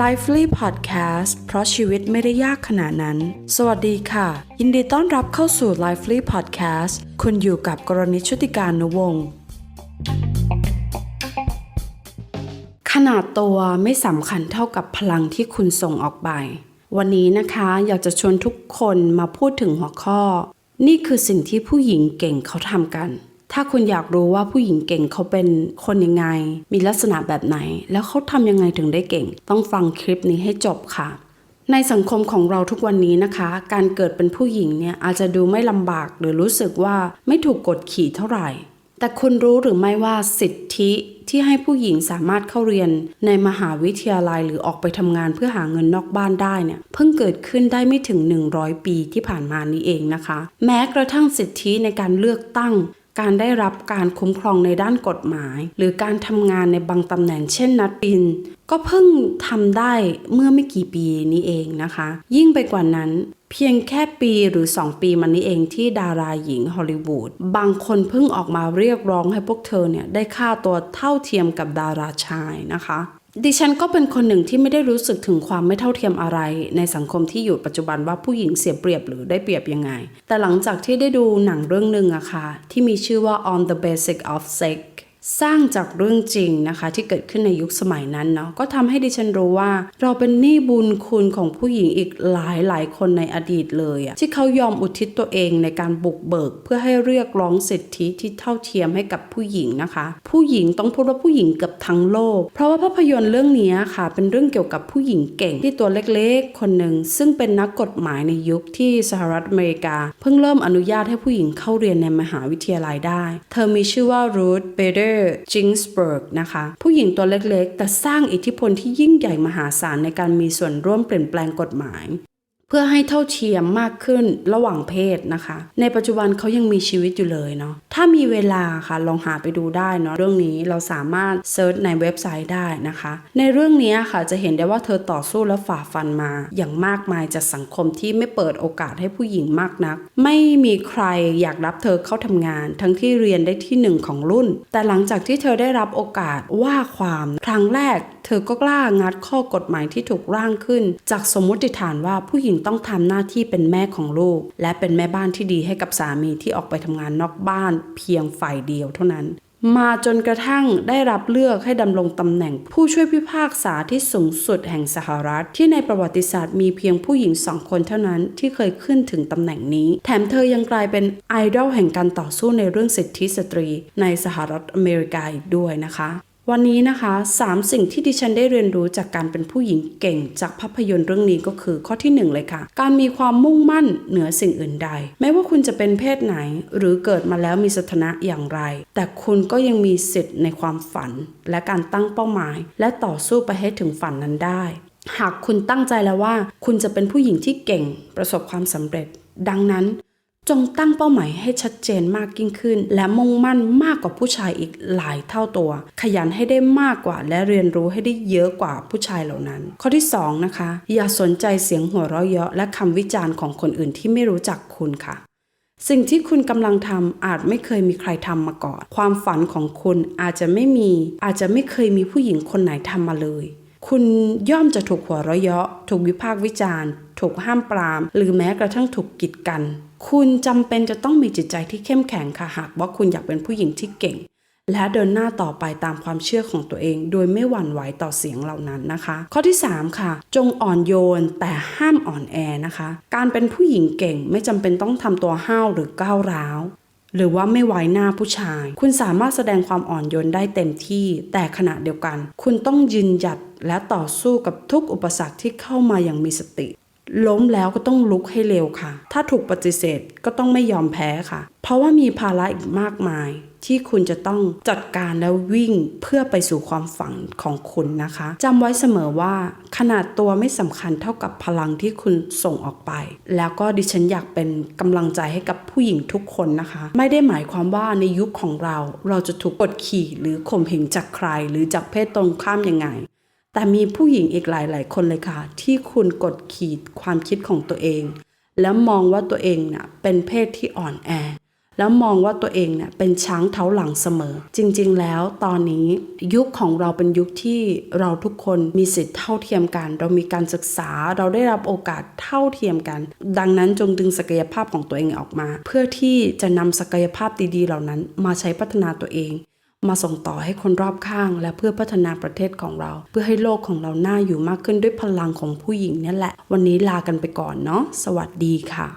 Lively Podcast เพราะชีวิตไม่ได้ยากขนาดนั้น สวัสดีค่ะ ยินดีต้อนรับเข้าสู่ Lively Podcast คุณอยู่กับกรณิตชุติการนุวงศ์ขนาดตัวไม่สำคัญเท่ากับพลังที่คุณส่งออกไป วันนี้นะคะอยากจะชวนทุกคนมาพูดถึงหัวข้อ นี่คือสิ่งที่ผู้หญิงเก่งเขาทำกัน ถ้าคุณอยากรู้ว่าผู้หญิงเก่งเขาเป็นคนยังไง มีลักษณะแบบไหน แล้วเขาทำยังไงถึงได้เก่ง ต้องฟังคลิปนี้ให้จบค่ะ ในสังคมของเราทุกวันนี้นะคะ การเกิดเป็นผู้หญิงเนี่ยอาจจะดูไม่ลำบากหรือรู้สึกว่าไม่ถูกกดขี่เท่าไหร่ แต่คุณรู้หรือไม่ว่าสิทธิที่ให้ผู้หญิงสามารถเข้าเรียนในมหาวิทยาลัยหรือออกไปทำงานเพื่อหาเงินนอกบ้านได้เนี่ยเพิ่งเกิดขึ้นได้ไม่ถึง 100 ปีที่ผ่านมานี้เองนะคะ แม้กระทั่งสิทธิในการเลือกตั้ง การได้รับการคุ้มครองในด้านกฎหมาย หรือการทำงานในบางตำแหน่งเช่นนักบิน ก็เพิ่งทำได้เมื่อไม่กี่ปีนี้เองนะคะ ยิ่งไปกว่านั้นเพียงแค่ปีหรือ 2 ปีมานี้เองที่ดาราหญิงฮอลลีวูดบางคนเพิ่งออกมาเรียกร้องให้พวกเธอเนี่ยได้ค่าตัวเท่าเทียมกับดาราชายนะคะ ดิฉันก็เป็นคนหนึ่งที่ไม่ได้รู้สึกถึงความไม่เท่าเทียมอะไร ในสังคมที่อยู่ปัจจุบันว่าผู้หญิงเสียเปรียบหรือได้เปรียบยังไง แต่หลังจากที่ได้ดูหนังเรื่องหนึ่งอะค่ะที่มีชื่อว่า On the Basic of Sex สร้างจากเรื่องจริงนะคะที่เกิดขึ้นในยุคสมัยนั้นเนาะก็ทำให้ดิฉันรู้ว่า เราเป็นหนี้บุญคุณของผู้หญิงอีกหลายหลายคนในอดีตเลยอะที่เขายอมอุทิศตัวเองในการบุกเบิก เพื่อให้เรียกร้องสิทธิที่เท่าเทียมให้กับผู้หญิงนะคะ ผู้หญิงต้องพูดว่าผู้หญิงเกือบทั้งโลก เพราะว่าภาพยนตร์เรื่องนี้ค่ะ เป็นเรื่องเกี่ยวกับผู้หญิงเก่งที่ตัวเล็กๆ คนหนึ่งซึ่งเป็นนักกฎหมายในยุคที่สหรัฐอเมริกา เพิ่งเริ่มอนุญาตให้ผู้หญิงเข้าเรียนในมหาวิทยาลัยได้ เธอมีชื่อว่ารูทเบเด้ Ruth Bader Ginsburg นะคะ ผู้หญิงตัวเล็กๆ แต่สร้างอิทธิพลที่ยิ่งใหญ่มหาศาลในการมีส่วนร่วมเปลี่ยนแปลงกฎหมาย พื่อให้เท่าเทียมมากขึ้นระหว่างเพศนะคะ ในปัจจุบันเขายังมีชีวิตอยู่เลยเนาะถ้ามีเวลาค่ะลองหาไปดูได้เนาะเรื่องนี้เราสามารถเซิร์ชในเว็บไซต์ได้นะคะ ในเรื่องนี้ค่ะจะเห็นได้ว่าเธอต่อสู้และฝ่าฟันมา อย่างมากมายจากสังคมที่ไม่เปิดโอกาสให้ผู้หญิงมากนัก ไม่มีใครอยากรับเธอเข้าทำงาน ทั้งที่เรียนได้ที่หนึ่งของรุ่น แต่หลังจากที่เธอได้รับโอกาสว่าความครั้งแรก ธอก็กล้างัดข้อกฎหมายที่ถูกร่างขึ้น จากสมมติฐานว่าผู้หญิงต้องทำหน้าที่เป็นแม่ของลูก และเป็นแม่บ้านที่ดีให้กับสามีที่ออกไปทำงานนอกบ้าน เพียงฝ่ายเดียวเท่านั้น มาจนกระทั่งได้รับเลือกให้ดำรงตำแหน่งผู้ช่วยพิพากษาที่สูงสุดแห่งสหรัฐ ที่ในประวัติศาสตร์มีเพียงผู้หญิงสองคนเท่านั้นที่เคยขึ้นถึงตำแหน่งนี้ แถมเธอยังกลายเป็นไอดอลแห่งการต่อสู้ในเรื่องสิทธิสตรี ในสหรัฐอเมริกาอีกด้วยนะคะ วันนี้นะคะ 3 สิ่งที่ดิฉันได้เรียนรู้จากการเป็นผู้หญิงเก่งจากภาพยนตร์เรื่องนี้ก็คือข้อที่ 1 เลยค่ะ การมีความมุ่งมั่นเหนือสิ่งอื่นใด ไม่ว่าคุณจะเป็นเพศไหน หรือเกิดมาแล้วมีสถานะอย่างไร แต่คุณก็ยังมีสิทธิ์ในความฝัน และการตั้งเป้าหมาย และต่อสู้ไปให้ถึงฝันนั้นได้ หากคุณตั้งใจแล้วว่า คุณจะเป็นผู้หญิงที่เก่งประสบความสำเร็จ ดังนั้น จงตั้งเป้าหมายให้ชัดเจนมากยิ่งขึ้น และมุ่งมั่นมากกว่าผู้ชายอีกหลายเท่าตัว ขยันให้ได้มากกว่า และเรียนรู้ให้ได้เยอะกว่าผู้ชายเหล่านั้น ข้อที่ 2 นะคะ อย่าสนใจเสียงหัวเราะเยาะและคำวิจารณ์ของคนอื่นที่ไม่รู้จักคุณค่ะ สิ่งที่คุณกำลังทำอาจไม่เคยมีใครทำมาก่อน ความฝันของคุณอาจจะไม่มี อาจจะไม่เคยมีผู้หญิงคนไหนทำมาเลยคุณย่อมจะถูกหัวเราะเยาะถูกวิพากษ์วิจารณ์ ถูกห้ามปราม หรือแม้กระทั่งถูกกีดกัน คุณจำเป็นจะต้องมีจิตใจที่เข้มแข็งค่ะหากว่าคุณอยากเป็นผู้หญิงที่เก่ง และเดินหน้าต่อไปตามความเชื่อของตัวเอง โดยไม่หวั่นไหวต่อเสียงเหล่านั้นนะคะ ข้อที่ 3 ค่ะ จงอ่อนโยนแต่ห้ามอ่อนแอนะคะ การเป็นผู้หญิงเก่งไม่จำเป็นต้องทำตัวห้าวหรือก้าวร้าวหรือว่าไม่ไว้หน้าผู้ชาย คุณสามารถแสดงความอ่อนโยนได้เต็มที่ แต่ขณะเดียวกัน คุณต้องยืนหยัดและต่อสู้กับทุกอุปสรรคที่เข้ามาอย่างมีสติ ล้มแล้วก็ต้องลุกให้เร็วค่ะ ถ้าถูกปฏิเสธก็ต้องไม่ยอมแพ้ค่ะ เพราะว่ามีภาระอีกมากมาย ที่คุณจะต้องจัดการและวิ่งเพื่อไปสู่ความฝันของคุณนะคะจำไว้เสมอว่าขนาดตัวไม่สำคัญเท่ากับพลังที่คุณส่งออกไป แล้วก็ดิฉันอยากเป็นกำลังใจให้กับผู้หญิงทุกคนนะคะ ไม่ได้หมายความว่าในยุคของเรา เราจะถูกกดขี่หรือข่มเหงจากใคร หรือจากเพศตรงข้ามยังไง แต่มีผู้หญิงอีกหลาย ๆ คนเลยค่ะ ที่คุณกดขี่ความคิดของตัวเอง แล้วมองว่าตัวเองน่ะเป็นเพศที่อ่อนแอ แล้วมองว่าตัวเองเนี่ยเป็นช้างเท้าหลังเสมอ จริง ๆ แล้วตอนนี้ยุคของเราเป็นยุคที่เราทุกคนมีสิทธิ์เท่าเทียมกัน เรามีการศึกษาเราได้รับโอกาสเท่าเทียมกัน ดังนั้นจงดึงศักยภาพของตัวเองออกมา เพื่อที่จะนำศักยภาพดี ๆ เหล่านั้นมาใช้พัฒนาตัวเอง มาส่งต่อให้คนรอบข้าง และเพื่อพัฒนาประเทศของเรา เพื่อให้โลกของเราน่าอยู่มากขึ้นด้วยพลังของผู้หญิงนี่แหละ วันนี้ลากันไปก่อนเนาะสวัสดีค่ะ